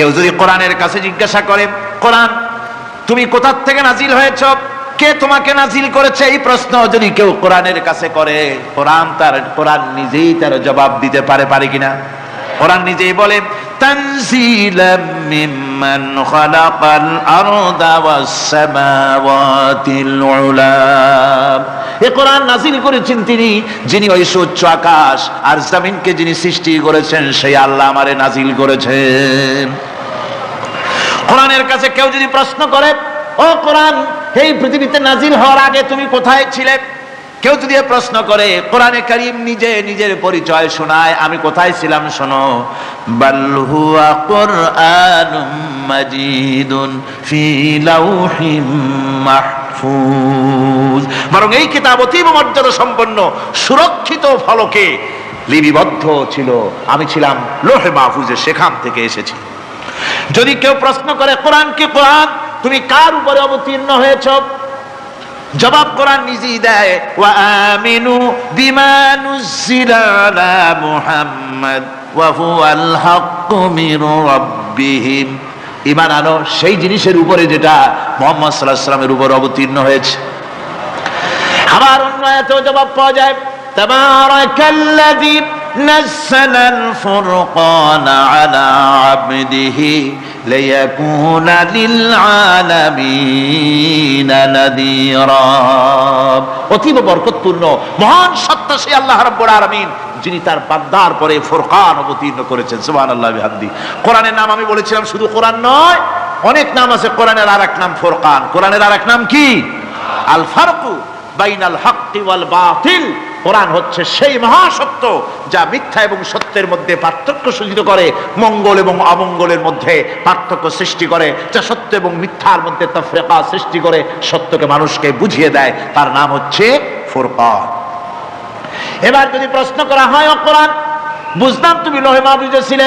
কেউ যদি কোরআনের কাছে জিজ্ঞাসা করে, কোরআন, তুমি কোথার থেকে নাজিল হয়েছ? কে তোমাকে নাজিল করেছে? এই প্রশ্ন যদি কেউ কোরআনের কাছে করে, কোরআন তার, কোরআন নিজেই তার জবাব দিতে পারে পারে কিনা? কোরআন নিজেই বলে উলা। এ কোরআন করেছেন তিনি, যিনি ওই উচ্চ আকাশ আর জমিনকে যিনি সৃষ্টি করেছেন, সেই আল্লাহ আমারে নাজিল করেছেন। কোরআনের কাছে কেউ যদি প্রশ্ন করে, ও কোরআন, এই পৃথিবীতে নাজিল হওয়ার আগে তুমি কোথায় ছিলে? কেউ যদি প্রশ্ন করে, কোরআনে করিম নিজে নিজের পরিচয় শোনায়, আমি কোথায় ছিলাম শোনো? বাল হুয়া কুরআনুম মাজিদুন মাহফুজ। বরং এই কিতাব অতীব মর্যাদা সম্পন্ন, সুরক্ষিত ফলকে লিপিবদ্ধ ছিল। আমি ছিলাম লোহে মাহফুজে, সেখান থেকে এসেছি। যদি কেউ প্রশ্ন করে, কোরআন কি কোরআন? তুমি কার উপরে অবতীর্ণ হয়েছ? জবাব কোরআন নিজেই দেয়, ওয়া ঈমান আনো, সেই জিনিসের উপরে যেটা মুহাম্মদ সাল্লামের উপর অবতীর্ণ হয়েছে। আবার অন্য এত জবাব পাওয়া যায় نزل الفرقان على عبده ليكون للعالمين نذيرا অতীব বরকতপূর্ণ মহান সত্তা সেই আল্লাহ রাব্বুল আলামিন যিনি তার বান্দার পরে ফুরকান অবতীর্ণ করেছেন সুবহানাল্লাহ বিহামদি কোরআনের নাম আমি বলেছিলাম শুধু কোরআন নয় অনেক নাম আছে কোরআনের আরেক নাম ফুরকান কোরআনের আরেক নাম কি আল ফারকু বাইনাল হাক্কি ওয়াল বাতিল কোরআন হচ্ছে সেই মহাসত্য যা মিথ্যা এবং সত্যের মধ্যে পার্থক্য সূচিত করে, মঙ্গল এবং অমঙ্গলের মধ্যে পার্থক্য সৃষ্টি করে, যা সত্য এবং মিথ্যার মধ্যে তফরেকা সৃষ্টি করে, সত্যকে মানুষকে বুঝিয়ে দেয়। তার নাম হচ্ছে ফুরকান। এবার যদি প্রশ্ন করা হয় অকরান বুঝলাম তুমি লোহে মাহফুজে ছিলে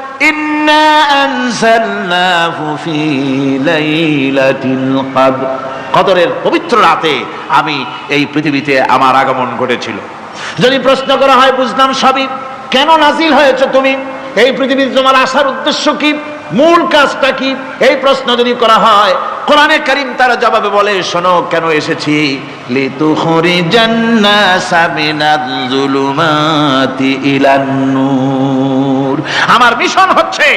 ইন্না আনজালনাহু ফি লাইলাতিল কদর কদরের পবিত্র রাতে আমি এই পৃথিবীতে আমার আগমন ঘটেছিল। যদি প্রশ্ন করা হয়, বুঝলাম সবই। কেন নাজিল হয়েছে তুমি? এই পৃথিবীতে তোমার আসার উদ্দেশ্য কি? মূল কাজটা কি? এই প্রশ্ন যদি করা হয়, কোরআনে কারিম তারা জবাবে বলে, শোনো, কেন এসেছি? লিতুখরিজান নাসা মিনাল যুলুমাতি ইলান নূর আমার মিশন হচ্ছে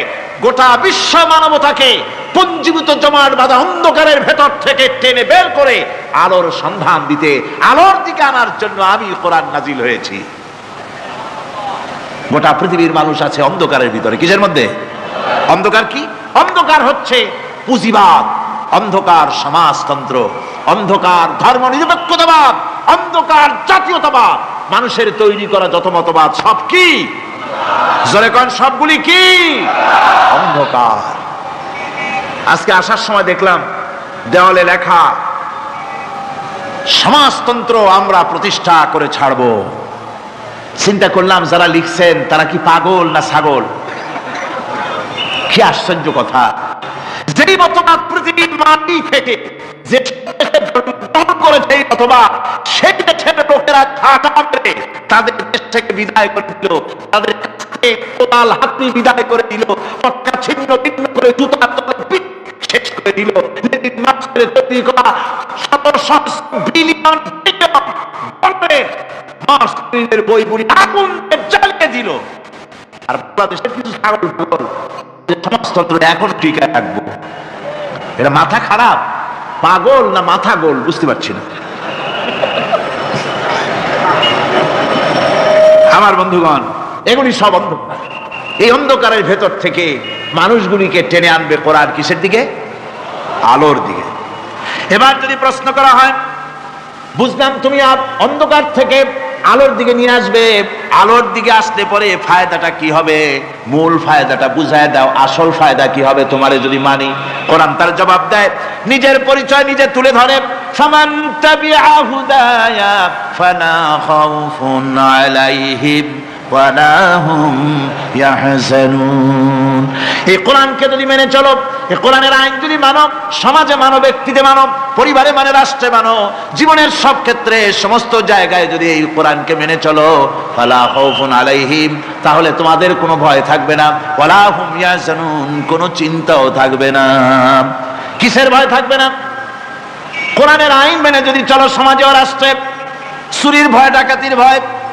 গোটা বিশ্ব মানবতাকে পঞ্জীভূত জমাট বাঁধা অন্ধকারের ভেতর থেকে টেনে বের করে আলোর সন্ধান দিতে, আলোর দিকে আনার জন্য আমি কোরআন নাজিল হয়েছি। গোটা পৃথিবীর মানুষ আছে অন্ধকারের ভিতরে। কিসের মধ্যে? অন্ধকার কি? অন্ধকার হচ্ছে পুঁজিবাদ, অন্ধকার সমাজতন্ত্র, অন্ধকার ধর্ম নিরপেক্ষতাবাদ অন্ধকার জাতীয়তাবাদ। মানুষের তৈরি করা যত মতবাদ, সব কি? জোরে কন সবগুলি কি? অন্ধকার। আজকে আসার সময় দেখলাম দেওয়ালে লেখা সমাজতন্ত্র আমরা প্রতিষ্ঠা করে ছাড়ব। চিন্তা করলাম যারা লিখছেন তারা কি পাগল না ছাগল? কি আশ্চর্য কথা। যেই মতবাদ পৃথিবীর মাটি থেকে যে করেছে এই সেই দেশের লোকেরা মেরে তাদের দেশ থেকে বিদায় করে দিল। তাদের কাছ কোদাল হাতি বিদায় করে দিল। পটকা ছিন্ন ভিন্ন করে তলে শেষ করে দিল। লেনিন মার্ক্সের তৈরি করা শত সহস্র বিলিয়ন বিলিয়ন মার্ক্সের বইগুলি আগুন জ্বালিয়ে দিল। আর বাংলাদেশের কিছু ছাগল সমাজতন্ত্র এখন টিকায় রাখব। এটা মাথা খারাপ? পাগল না মাথা গোল? বুঝতে পারছি না। আমার বন্ধুগণ, এগুলি সব অন্ধকার এই অন্ধকারের ভেতর থেকে মানুষগুলিকে টেনে আনবে কোরআন কিসের দিকে? আলোর দিকে। এবার যদি প্রশ্ন করা হয়, বুঝলাম তুমি অন্ধকার থেকে আলোর দিকে নিয়ে আসবে। আলোর দিকে আসতে পরে ফায়দাটা কি হবে? মূল ফায়দাটা বুঝায় দাও, আসল ফায়দা কি হবে তোমারে যদি মানি। কোরআন তার জবাব দেয়, নিজের পরিচয় নিজে তুলে ধরে আলাইহিম ওয়ালা হুম ইয়াহজানুন এই কোরআনকে যদি মেনে চলো, এই কোরআনের আইন যদি মানো, সমাজে মানো, ব্যক্তিতে মানো, পরিবারে মানে রাষ্ট্রে মানো, জীবনের সব ক্ষেত্রে, সমস্ত জায়গায় যদি এই কোরআনকে মেনে চলো, ফালা খাউফুন আলাইহিম, তাহলে তোমাদের কোনো ভয় থাকবে না। ওয়ালা হুম ইয়াহজানুন, কোনো চিন্তাও থাকবে না। কিসের ভয় থাকবে না? কোরআনের আইন মেনে যদি চলো সমাজে ও রাষ্ট্রে, চুরির ভয়, ডাকাতির ভয়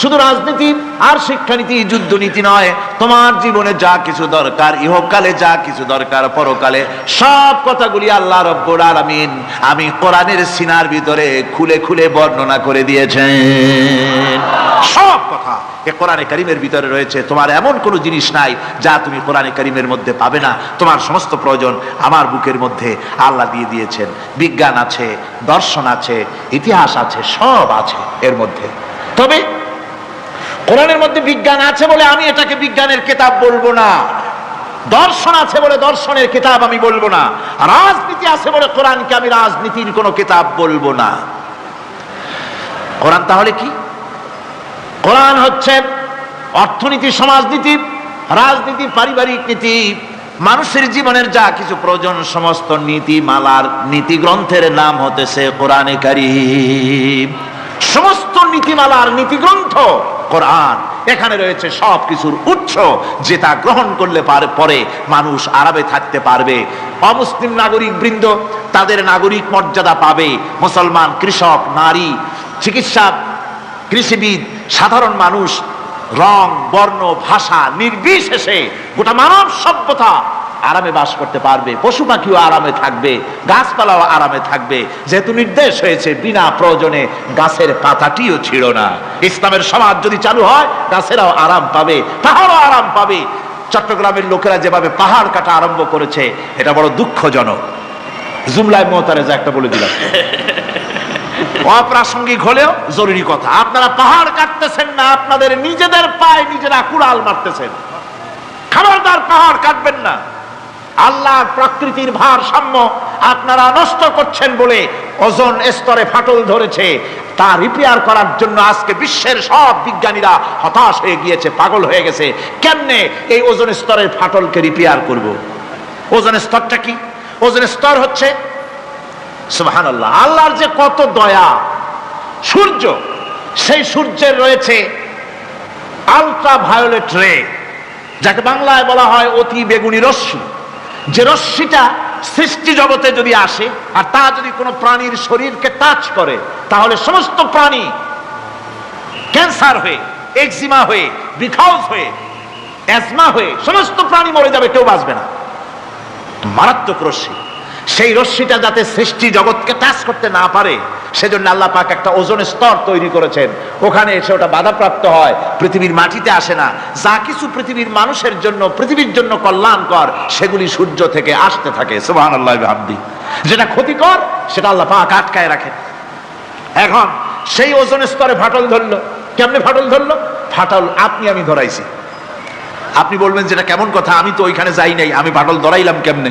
শুধু রাজনীতি আর শিক্ষানীতি, যুদ্ধনীতি নয়। তোমার জীবনে যা কিছু দরকার, ইহকালে যা কিছু দরকার, পরকালে সব কথাগুলি আল্লাহ রব্বুল আলামিন আমি কোরআনের সিনার ভিতরে খুলে খুলে বর্ণনা করে দিয়েছেন। সব কথা এ কোরআনে করিমের ভিতরে রয়েছে। তোমার এমন কোনো জিনিস নাই যা তুমি কোরআনে করিমের মধ্যে পাবে না। তোমার সমস্ত প্রয়োজন আমার বুকের মধ্যে আল্লাহ দিয়ে দিয়েছেন। বিজ্ঞান আছে, দর্শন আছে, ইতিহাস আছে, সব আছে এর মধ্যে। তবে কোরআনের মধ্যে বিজ্ঞান আছে বলে আমি এটাকে বিজ্ঞানের কিতাব বলব না। দর্শন আছে বলে দর্শনের কিতাব আমি বলব না। রাজনীতি আছে বলে কোরআনকে আমি রাজনীতির কোনো কিতাব বলব না। কোরআন তাহলে কি? কোরআন হচ্ছে অর্থনীতি, সমাজনীতি, রাজনীতি, পারিবারিক নীতি, মানুষের জীবনের যা কিছু প্রয়োজন, সমস্ত নীতি মালার নীতি গ্রন্থের নাম হতেছে কোরআনে কারিম। সমস্ত নীতিমালার নীতি গ্রন্থ কোরআন, এখানে রয়েছে সব কিছুর উৎস যে তা গ্রহণ করলে পরে মানুষ আরামে থাকতে পারবে। অমুসলিম নাগরিক বৃন্দ, তাদের নাগরিক মর্যাদা পাবে। মুসলমান কৃষক, নারী, চিকিৎসা, কৃষিবিদ, সাধারণ মানুষ, রং, বর্ণ, ভাষা, নির্বিশেষে গোটা মানব সভ্যতা আরামে বাস করতে পারবে, পশু পাখিও আরামে থাকবে, গাছপালাও আরামে থাকবে। যেহেতু নির্দেশ হয়েছে, বিনা প্রয়োজনে গাছের পাতাটিও ছিল না। ইসলামের সমাজ যদি চালু হয়, গাছেরাও আরাম পাবে, পাহাড়ও আরাম পাবে। চট্টগ্রামের লোকেরা যেভাবে পাহাড় কাটা আরম্ভ করেছে, এটা বড় দুঃখজনক। জুমলায় মোহতারেজা একটা বলে দিলাম। অপ্রাসঙ্গিক হলেও জরুরি কথা। আপনারা পাহাড় কাটতেছেন না, আপনাদের নিজেদের পায়ে নিজেরা কুড়াল মারতেছেন। খাবারদার পাহাড় কাটবেন না। আল্লাহর প্রকৃতির ভারসাম্য আপনারা নষ্ট করছেন বলে ওজন স্তরে ফাটল ধরেছে। তা রিপেয়ার করার জন্য আজকে বিশ্বের সব বিজ্ঞানীরা হতাশ হয়ে গিয়েছে, পাগল হয়ে গেছে। কেমনে এই ওজন স্তরের ফাটলকে রিপেয়ার করব? ওজন স্তরটা কি? ওজন স্তর হচ্ছে সুবহান আল্লাহ আল্লাহর যে কত দয়া, সূর্য, সেই সূর্যের রয়েছে আলট্রা ভায়োলেট রে যাকে বাংলায় বলা হয় অতি বেগুনি রশ্মি। যে রশ্মিটা সৃষ্টি জগতে যদি আসে, আর তা যদি কোনো প্রাণীর শরীরকে টাচ করে, তাহলে সমস্ত প্রাণী ক্যান্সার হয়ে এক্সিমা হয়ে বিখাউস হয়ে অ্যাজমা হয়ে, সমস্ত প্রাণী মরে যাবে, কেউ বাঁচবে না। মারাত্মক রশ্মি। সেই রশ্মিটা যাতে সৃষ্টি জগৎকে টাচ করতে না পারে, সেজন্য আল্লাহ পাক একটা ওজন স্তর তৈরি করেছেন। ওখানে এসে ওটা বাধাপ্রাপ্ত হয়, পৃথিবীর মাটিতে আসে না। যা কিছু পৃথিবীর মানুষের জন্য, পৃথিবীর জন্য কল্যাণকর, সেগুলি সূর্য থেকে আসতে থাকে। সুবাহ আল্লাহ হামদি যেটা ক্ষতিকর, সেটা আল্লাহ পাক আটকায় রাখেন এখন সেই ওজন স্তরে ফাটল ধরলো। কেমনে ফাটল ধরলো? ফাটল আপনি, আমি ধরাইছি। আপনি বলবেন, যেটা কেমন কথা, আমি তো ওইখানে যাই নাই, আমি ফাটল ধরাইলাম কেমনে?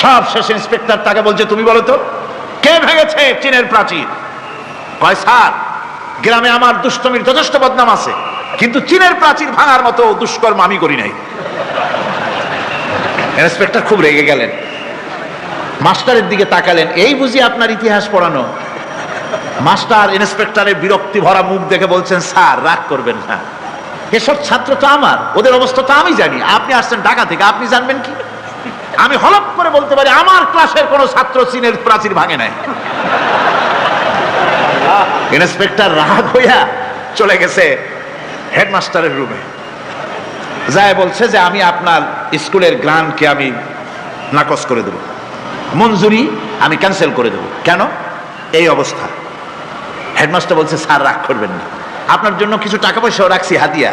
সব শেষ ইন্সপেক্টর তাকে বলছে, তুমি বলো তো, কে ভেঙেছে চীনের প্রাচীর? কয়, স্যার, গ্রামে আমার দুষ্টমির যথেষ্ট বদনাম আছে, কিন্তু চীনের প্রাচীর ভাঙার মতো দুষ্কর্ম আমি করি নাই। ইন্সপেক্টর খুব রেগে গেলেন। মাস্টারের দিকে তাকালেন, এই বুঝি আপনার ইতিহাস পড়ানো? মাস্টার ইন্সপেক্টরের বিরক্তি ভরা মুখ দেখে বলছেন, স্যার, রাগ করবেন না। এসব ছাত্র তো আমার, ওদের অবস্থা তো আমি জানি। আপনি আসছেন ঢাকা থেকে, আপনি জানবেন কি? আমি হলপ করে বলতে পারি, আমার ক্লাসের কোনো ছাত্র চীনের প্রাচীর ভাঙে নাই। ইন্সপেক্টর রাগ হইয়া চলে গেছে হেডমাস্টারের রুমে। যায় বলছে যে, আমি আপনার স্কুলের গ্রান্টকে আমি নাকচ করে দেব। মঞ্জুরি আমি ক্যান্সেল করে দেব। কেন? এই অবস্থা। হেডমাস্টার বলছে, স্যার, রাগ করবেন না। আপনার জন্য কিছু টাকা পয়সাও রাখছি, হাতিয়া।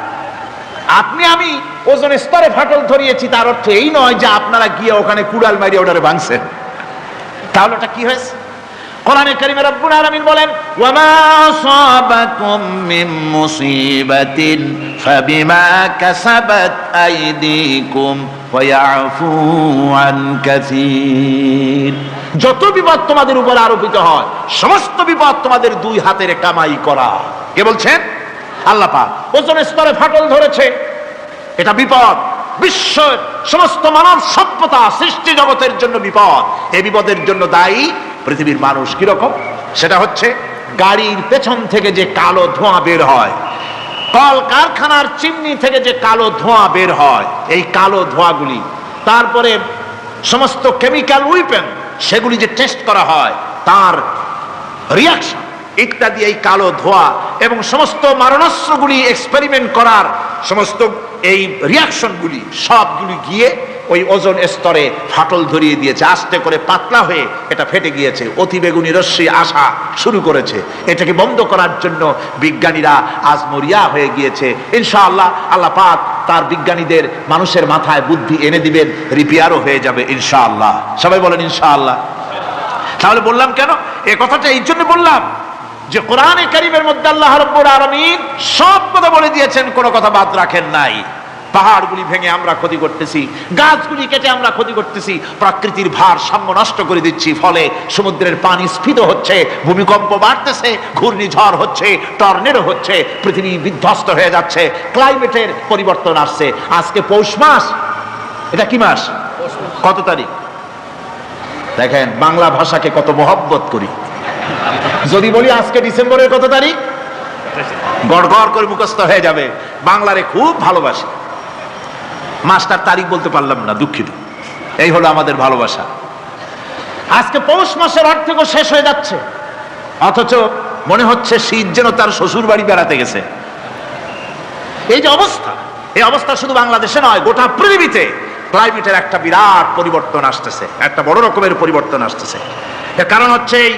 আপনি, আমি ওজন স্তরে ফাটল ধরিয়েছি, তার অর্থ এই নয় যে আপনারা গিয়ে ওখানে কুড়াল মারিয়ে ওটারে ভাঙছেন। তাহলে ওটা কি হয়েছে? কোরআনে বলেন যত বিপদ তোমাদের উপর আরোপিত হয়, সমস্ত বিপদ তোমাদের দুই হাতের কামাই করা। কে বলছেন? আল্লাহ পাক। ওজন স্তরে ফাটল ধরেছে। এটা বিপদ। বিশ্বের সমস্ত মানব সভ্যতা সৃষ্টি জগতের জন্য বিপদ। এই বিপদের জন্য দায়ী পৃথিবীর মানুষ কীরকম? সেটা হচ্ছে গাড়ির পেছন থেকে যে কালো ধোঁয়া বের হয়, কল কারখানার চিমনি থেকে যে কালো ধোঁয়া বের হয়, এই কালো ধোঁয়াগুলি, তারপরে সমস্ত কেমিক্যাল উইপেন সেগুলি যে টেস্ট করা হয়, তার রিয়াকশন ইত্যাদি এই কালো ধোয়া এবং সমস্ত মারণাস্ত্রগুলি এক্সপেরিমেন্ট করার সমস্ত এই রিয়াকশনগুলি সবগুলি গিয়ে ওই ওজন স্তরে ফাটল ধরিয়ে দিয়েছে। আস্তে করে পাতলা হয়ে এটা ফেটে গিয়েছে। অতি বেগুনি রশ্মি আসা শুরু করেছে। এটাকে বন্ধ করার জন্য বিজ্ঞানীরা আজ মরিয়া হয়ে গিয়েছে। ইনশাআল্লাহ আল্লাহ পাক তার বিজ্ঞানীদের মানুষের মাথায় বুদ্ধি এনে দিবেন রিপেয়ারও হয়ে যাবে ইনশাআল্লাহ। সবাই বলেন ইনশাআল্লাহ। তাহলে বললাম কেন? এ কথাটা এই জন্য বললাম যে কোরআনে কারিমের মধ্যে আল্লাহ রব্বুল আলামিন সব কথা বলে দিয়েছেন, কোনো কথা বাদ রাখেন নাই। পাহাড়গুলি ভেঙে আমরা ক্ষতি করতেছি, গাছগুলি কেটে আমরা ক্ষতি করতেছি, প্রকৃতির ভার সাম্য নষ্ট করে দিচ্ছি, ফলে সমুদ্রের পানি স্ফীত হচ্ছে, ভূমিকম্প বাড়তেছে, ঘূর্ণিঝড় হচ্ছে, টর্নেডো হচ্ছে, পৃথিবী বিধ্বস্ত হয়ে যাচ্ছে, ক্লাইমেটের পরিবর্তন আসছে। আজকে পৌষ মাস, এটা কি মাস? কত তারিখ? দেখেন, বাংলা ভাষাকে কত মহব্বত করি। যদি বলি আজকে ডিসেম্বরের কত তারিখ? গড় গড় করে মুখস্থ হয়ে যাবে। বাংলারে খুব ভালোবাসি। মাস্টার তারিখ বলতে পারলাম না, দুঃখিত। এই হলো আমাদের ভালোবাসা। আজকে পৌষ মাসের অর্ধেকও শেষ হয়ে যাচ্ছে। অথচ মনে হচ্ছে শীত যেন তার শ্বশুর বাড়ি বেড়াতে গেছে। এই যে অবস্থা, এই অবস্থা শুধু বাংলাদেশে নয়, গোটা পৃথিবীতে ক্লাইমেটের একটা বিরাট পরিবর্তন আসতেছে। একটা বড় রকমের পরিবর্তন আসতেছে। কারণ হচ্ছে এই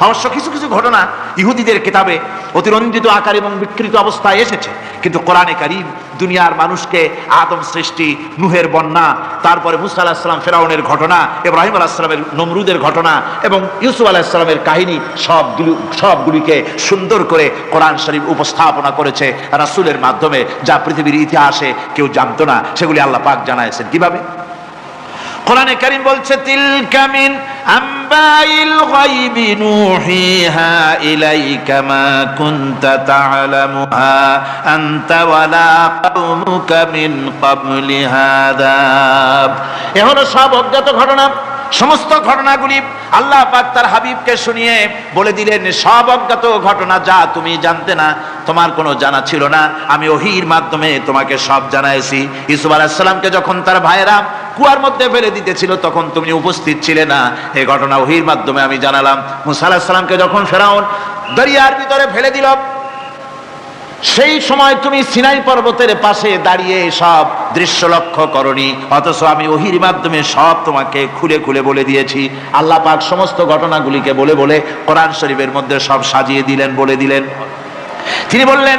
অবশ্য কিছু কিছু ঘটনা ইহুদিদের কিতাবে অতিরঞ্জিত আকার এবং বিকৃত অবস্থায় এসেছে। কিন্তু কোরআনে কারিম দুনিয়ার মানুষকে আদম সৃষ্টি, নুহের বন্যা, তারপরে মুসা আলাহিসাল্লাম ফেরাউনের ঘটনা, ইব্রাহিম আলাহিসাল্লামের নমরুদের ঘটনা এবং ইউসুফ আলাহিসাল্লামের কাহিনী সবগুলি সবগুলিকে সুন্দর করে কোরআন শরীফ উপস্থাপনা করেছে রাসূলের মাধ্যমে, যা পৃথিবীর ইতিহাসে কেউ জানতো না। সেগুলি আল্লাহ পাক জানাইছেন। কীভাবে? কোরআনে কারীম বলছে, তিলকা মিন আম্বাইল গায়বি নুহিহা ইলাইকা মা কুনতা তা'লামুহা আনতা ওয়ালা কওমুকা মিন ক্বাবলি হাদা। এ হলো সব অজ্ঞাত ঘটনা, সমস্ত ঘটনাগুলি আল্লাহ পাক তার হাবিবকে শুনিয়ে বলে দিলেন, সব অজ্ঞাত ঘটনা যা তুমি জানতে না, তোমার কোনো জানা ছিল না। আমি ওহির মাধ্যমে তোমাকে সব জানাইছি। ইসুফ আলাহিসাল্লামকে যখন তার ভাইয়েরা কুয়ার মধ্যে ফেলে দিতেছিল, তখন তুমি উপস্থিত ছিলে না। এই ঘটনা ওহির মাধ্যমে আমি জানালাম। মুসা আলাহিসাল্লামকে যখন ফেরাউন দরিয়ার ভিতরে ফেলে দিল, সেই সময় তুমি সিনাই পর্বতের পাশে দাঁড়িয়ে সব দৃশ্য লক্ষ্য করনি, অথচ আমি ওহির মাধ্যমে সব তোমাকে খুলে খুলে বলে দিয়েছি। আল্লাহ পাক সমস্ত ঘটনাগুলিকে বলে বলে কোরআন শরীফের মধ্যে সব সাজিয়ে দিলেন, বলে দিলেন। তিনি বললেন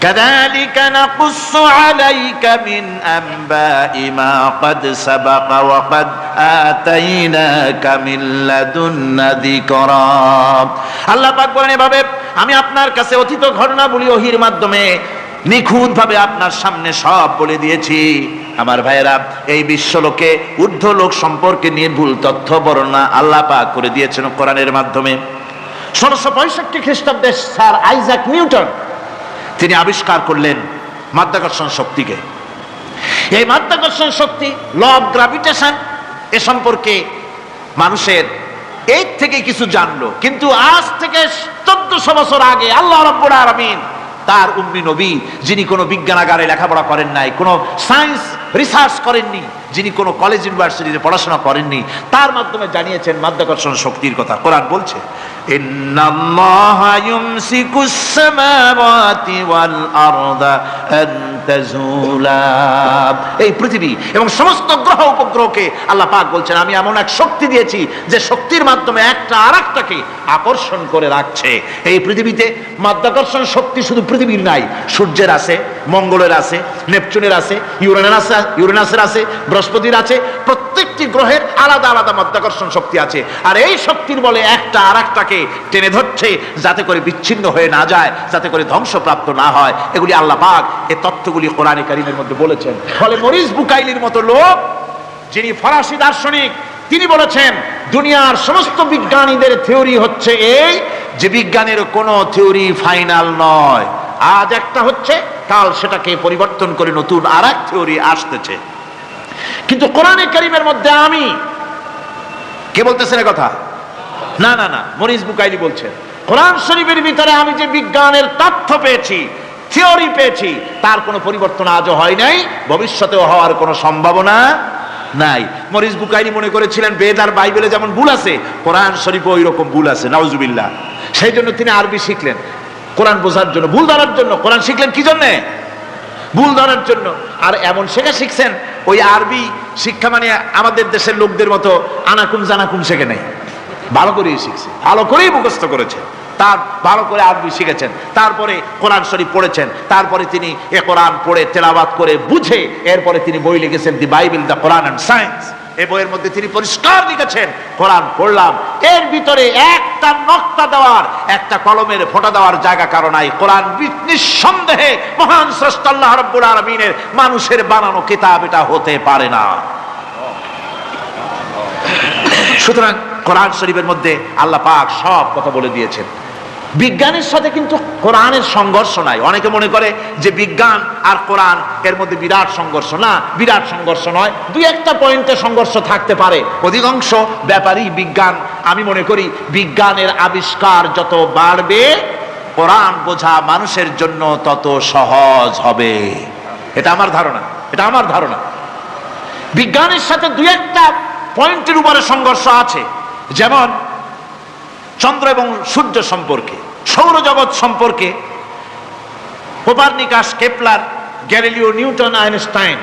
كذلك نقص عليك من أنباء ما قد سبق وقد آتيناك من لدنا ذكرا আল্লাহ পাক বলেন এভাবে আমি আপনার কাছে অতীত ঘটনাবলী ওহির মাধ্যমে নিখুঁত ভাবে আপনার সামনে সব বলে দিয়েছি আমার ভাইয়েরা এই বিশ্বলোকে ঊর্ধ্ব লোক সম্পর্কে নির্ভুল তথ্য বর্ণনা আল্লাহ পাক করে দিয়েছেন কোরআনের মাধ্যমে ষোলোশো পঁয়ষট্টি খ্রিস্টাব্দে স্যার আইজাক নিউটন তিনি আবিষ্কার করলেন মাধ্যাকর্ষণ শক্তিকে। এই মাধ্যাকর্ষণ শক্তি ল অফ গ্রাভিটেশন এ সম্পর্কে মানুষের এই থেকে কিছু জানলো। কিন্তু আজ থেকে চোদ্দশো বছর আগে আল্লাহ রব্বুল আলমিন, তার উম্মি নবী, যিনি কোনো বিজ্ঞানাগারে লেখাপড়া করেন নাই, কোনো সায়েন্স রিসার্চ করেননি যিনি কোনো কলেজ ইউনিভার্সিটিতে পড়াশোনা করেননি, তার মাধ্যমে জানিয়েছেন মাধ্যাকর্ষণ শক্তির কথা। কোরআন বলছে এই পৃথিবী এবং সমস্ত গ্রহ উপগ্রহকে আল্লাহ পাক বলছেন, আমি এমন এক শক্তি দিয়েছি, যে শক্তির মাধ্যমে একটা আরেকটাকে আকর্ষণ করে রাখছে। এই পৃথিবীতে মাধ্যাকর্ষণ শক্তি শুধু পৃথিবীর নাই, সূর্যের আছে, মঙ্গলের আছে, নেপচুনের আছে, ইউরেনাস, ইউরেনাসের আছে বৃহস্পতির আছে, প্রত্যেকটি গ্রহের আলাদা আলাদা মাধ্যাকর্ষণ শক্তি আছে। আর এই শক্তির বলে একটা আর একটাকে টেনে ধরছে, যাতে করে বিচ্ছিন্ন হয়ে না যায়, যাতে করে ধ্বংসপ্রাপ্ত না হয়। এগুলি আল্লাহ পাক এ তত্ত্বগুলি কোরআনে কারিমের মধ্যে বলেছেন। ফলে মরিস বুকাইলির মতো লোক, যিনি ফরাসি দার্শনিক, তিনি বলেছেন, দুনিয়ার সমস্ত বিজ্ঞানীদের থিওরি হচ্ছে এই যে বিজ্ঞানের কোনো থিওরি ফাইনাল নয়। আজ একটা হচ্ছে, কাল সেটাকে পরিবর্তন করে নতুন আর এক থিওরি আসতেছে। কিন্তু কোরআনে কারিমের মধ্যে আমি। কে বলতেছেন কথা? না না না মরিস বুকাইলি বলছেন। কোরআন শরীফের ভিতরে আমি যে বিজ্ঞানের তথ্য পেয়েছি থিওরি পেয়েছি তার কোনো পরিবর্তন আজও হয় নাই ভবিষ্যতেও হওয়ার কোনো সম্ভাবনা নাই। মরিস বুকাইনি মনে করেছিলেন বেদ আর বাইবেলে যেমন ভুল আছে কোরআন শরীফে ওই রকম ভুল আছে নাউজুবিল্লাহ। সেই জন্য তিনি আরবি শিখলেন। কোরআন বোঝার জন্য ভুল ধরার জন্য। কোরআন শিখলেন কি জন্যে? ভুল ধরার জন্য। আর এমন শেখা শিখছেন, ওই আরবি শিক্ষা মানে আমাদের দেশের লোকদের মতো আনাকুম জানাকুম শেখে নেই। ভালো করেই শিখছে, ভালো করেই মুখস্থ করেছে। তার ভালো করে আরবি শিখেছেন, তারপরে কোরআন শরীফ পড়েছেন, তারপরে তিনি এ কোরআন পড়ে তেলাবাদ করে বুঝে, এরপরে তিনি বই লিখেছেন the Bible the Quran and science. এই বইয়ের মধ্যে তিনি পরিষ্কার লিখেছেন, কোরআন পড়লাম। এর ভিতরে একটা নকটা দেওয়ার, একটা কলমের ফোঁটা দেওয়ার জায়গা কারণ নাই। কোরআন নিঃসন্দেহে মহান স্রষ্টা আল্লাহ রাব্বুল আলামিনের মানুষের বানানো কিতাব এটা হতে পারে না। সুতরাং কোরআন শরীফের মধ্যে আল্লাহ পাক সব কথা বলে দিয়েছেন। বিজ্ঞানের সাথে কিন্তু কোরআনের সংঘর্ষ নাই। অনেকে মনে করে যে বিজ্ঞান আর কোরআন এর মধ্যে বিরাট সংঘর্ষ। না, বিরাট সংঘর্ষ নয়। দুই একটা পয়েন্টে সংঘর্ষ থাকতে পারে। অধিকাংশ ব্যাপারই বিজ্ঞান। আমি মনে করি বিজ্ঞানের আবিষ্কার যত বাড়বে, কোরআন বোঝা মানুষের জন্য তত সহজ হবে। এটা আমার ধারণা। এটা আমার ধারণা। বিজ্ঞানের সাথে দুই একটা পয়েন্টের উপরে সংঘর্ষ আছে। যেমন চন্দ্র এবং সূর্য সম্পর্কে, সৌরজগৎ সম্পর্কে, Copernicus, Kepler, Galileo, Newton, Einstein,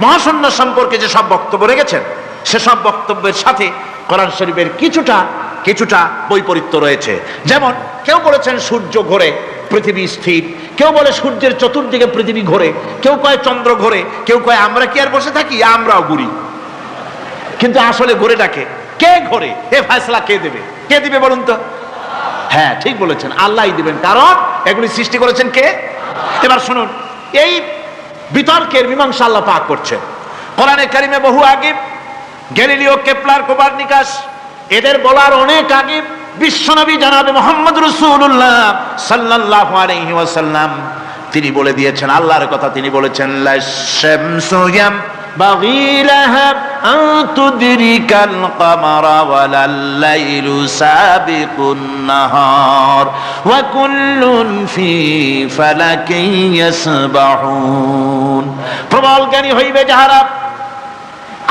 মহাশূন্য সম্পর্কে যে সব বক্তব্য রেখেছেন, সেসব বক্তব্যের সাথে কোরআন শরীফের কিছুটা কিছুটা বৈপরীত্য রয়েছে। যেমন, কেউ বলেছেন সূর্য ঘোরে, পৃথিবী স্থির। কেউ বলে সূর্যের চতুর্দিকে পৃথিবী ঘোরে। কেউ কয় চন্দ্র ঘোরে। কেউ কয়, আমরা কি আর বসে থাকি? আমরাও ঘুরি কিন্তু আসলে ঘুরে ডাকে কে ঘোরে? এ ফয়সলা কে দেবে? কে দিবে বলুন তো? হ্যাঁ ঠিক বলেছেন। আল্লাহই দিবেন। কারণ এগুলি সৃষ্টি করেছেন কে? এবার শুনুন, এই বিতর্কের মীমাংসা আল্লাহ পাক করছেন। কোরআনে কারিমে বহু আগে গ্যালিলিও কেপলার কোপার্নিকাস এদের বলার অনেক আগে বিশ্বনবী জানাবে মোহাম্মদ রসুল্লাহ সাল্লাহ ওয়াসাল্লাম। তিনি বলে দিয়েছেন, আল্লাহর কথা তিনি বলেছেন লা শামসু ينبغي لها أن تدرك القمر ولا الليل سابق النهار وكل في فلك يسبحون প্রবল জ্ঞানী হইবে যাহারা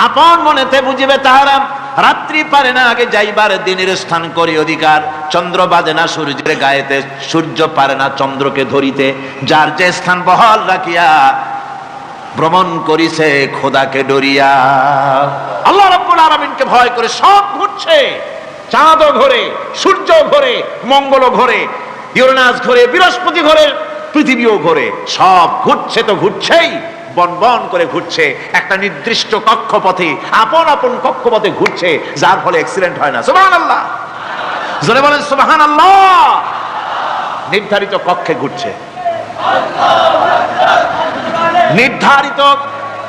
আপন মনেতে বুঝিবে তাহারা রাত্রি পারে না আগে যাইবার দিনের স্থান করি অধিকার চন্দ্র বাজে না সূর্যের গায়েতে সূর্য পারে না চন্দ্রকে ধরিতে যার যে স্থান বহাল রাখিয়া ভ্রমণ করিছে খোদাকে ডরিয়া। আল্লাহ রাব্বুল আলামিনকে ভয় করে সব ঘুরছে। চাঁদও ঘোরে সূর্য ঘোরে মঙ্গল ঘোরে, ইউরেনাস ঘোরে, বৃহস্পতি ঘোরে, পৃথিবীও ঘোরে। সব ঘুরছে তো ঘুরছেই, বন বন করে ঘুরছে। একটা নির্দিষ্ট কক্ষপথে, আপন আপন কক্ষপথে ঘুরছে, যার ফলে অ্যাক্সিডেন্ট হয় না। সুবহান আল্লাহ জোরে বলেন সুবহান আল্লাহ নির্ধারিত কক্ষে ঘুরছে। নির্ধারিত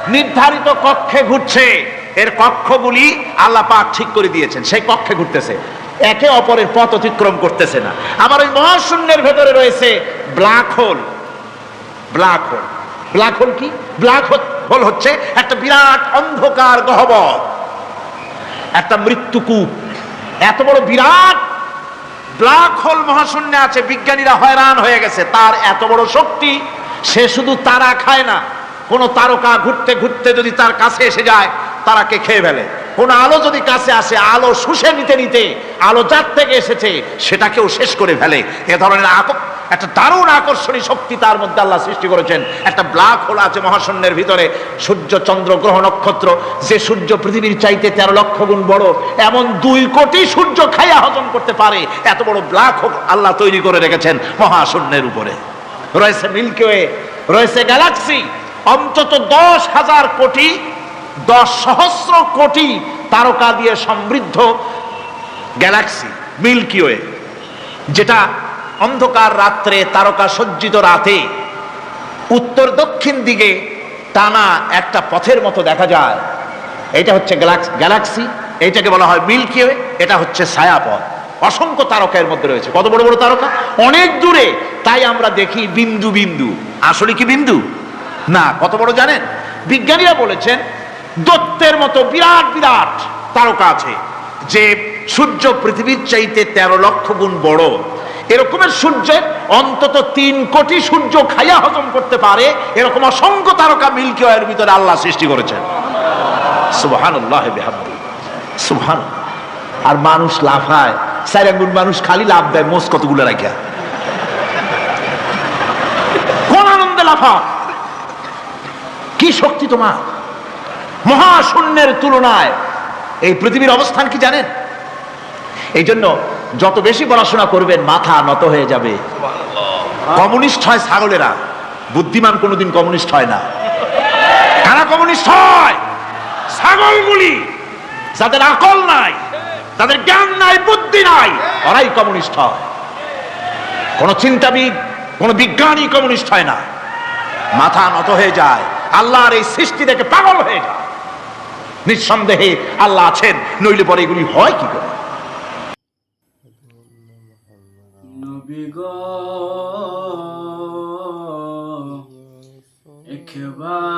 নির্ধারিত কক্ষে ঘুরছে। এর কক্ষগুলি আল্লাহ পাক ঠিক করে দিয়েছেন। সেই কক্ষে ঘুরতেছে। একে অপরের পথ অতিক্রম করতেছে না। আবার ওই মহাশূন্যের ভেতরে রয়েছে black hole. Black hole. Black hole কি? ব্ল্যাক হোল হচ্ছে একটা বিরাট অন্ধকার গহ্বর। একটা মৃত্যুকূপ এত বড় বিরাট ব্ল্যাক হোল মহাশূন্যে আছে। বিজ্ঞানীরা হয়রান হয়ে গেছে। তার এত বড় শক্তি সে শুধু তারা খায় না, কোন তারকা ঘুরতে ঘুরতে যদি তার কাছে এসে যায় তারাকে খেয়ে ফেলে? কোন আলো যদি কাছে আসে, আলো শুষে নিতে নিতে, আলো যার থেকে এসেছে, সেটাকেও শেষ করে ফেলে। এ ধরনের একটা দারুণ আকর্ষণী শক্তি তার মধ্যে আল্লাহ সৃষ্টি করেছেন। একটা ব্ল্যাক হোল আছে মহাশূন্যের ভিতরে, সূর্য, চন্দ্র, গ্রহ, নক্ষত্র। যে সূর্য পৃথিবীর চাইতে তেরো লক্ষ গুণ বড়, এমন দুই কোটি সূর্য খাইয়া হজম করতে পারে। এত বড় ব্ল্যাক হোল আল্লাহ তৈরি করে রেখেছেন মহাশূন্যের উপরে। রয়েছে মিল্কিওয়ে রয়েছে গ্যালাক্সি, অন্তত দশ হাজার কোটি, দশ সহস্র কোটি তারকা দিয়ে সমৃদ্ধ গ্যালাক্সি মিল্কিওয়ে যেটা অন্ধকার রাত্রে তারকা সজ্জিত রাতে উত্তর দক্ষিণ দিকে টানা একটা পথের মতো দেখা যায়। এটা হচ্ছে গ্যালাক্স- গ্যালাক্সি এইটাকে বলা হয় মিল্কি ওয়ে, এটা হচ্ছে ছায়াপথ অসংখ্য তারকা এর মধ্যে রয়েছে। কত বড় বড় তারকা? অনেক দূরে। তাই আমরা দেখি বিন্দু বিন্দু। আসলে কি বিন্দু? না, কত বড় জানেন? বিজ্ঞানীরা বলেছেন, দত্তের মতো বিরাট বিরাট তারকা আছে, যে সূর্য পৃথিবীর চাইতে তেরো লক্ষ গুণ বড়। এরকমের সূর্যের অন্তত তিন কোটি সূর্য খাইয়া হজম করতে পারে, এরকম অসংখ্য তারকা মিল্কি ওয়ের ভিতরে আল্লাহ সৃষ্টি করেছেন। সুবহান। আর মানুষ লাফায়। চার আঙ্গুল মানুষ খালি লাভ দেয় মোষ কতগুলো রাখিয়া কোন আনন্দে লাফা কি শক্তি তোমার? মহাশূন্যের তুলনায় এই পৃথিবীর অবস্থান কি জানেন? এই জন্য যত বেশি পড়াশোনা করবেন মাথা নত হয়ে যাবে। কমিউনিস্ট হয় ছাগলেরা। বুদ্ধিমান কোনোদিন কমিউনিস্ট হয় না। কারা কমিউনিস্ট হয়? ছাগলগুলি যাদের আকল নাই। তাদের জ্ঞান নাই, বুদ্ধি নাই। ওরাই কমিউনিস্ট হয়। কোন চিন্তাবিদ, কোন বিজ্ঞানী কমিউনিস্ট হয় না। মাথা নত হয়ে যায়। আল্লাহর এই সৃষ্টি দেখে পাগল হয়ে যায়। নিঃসন্দেহে আল্লাহ আছেন, নইলে পরে এগুলি হয় কি করে? একবার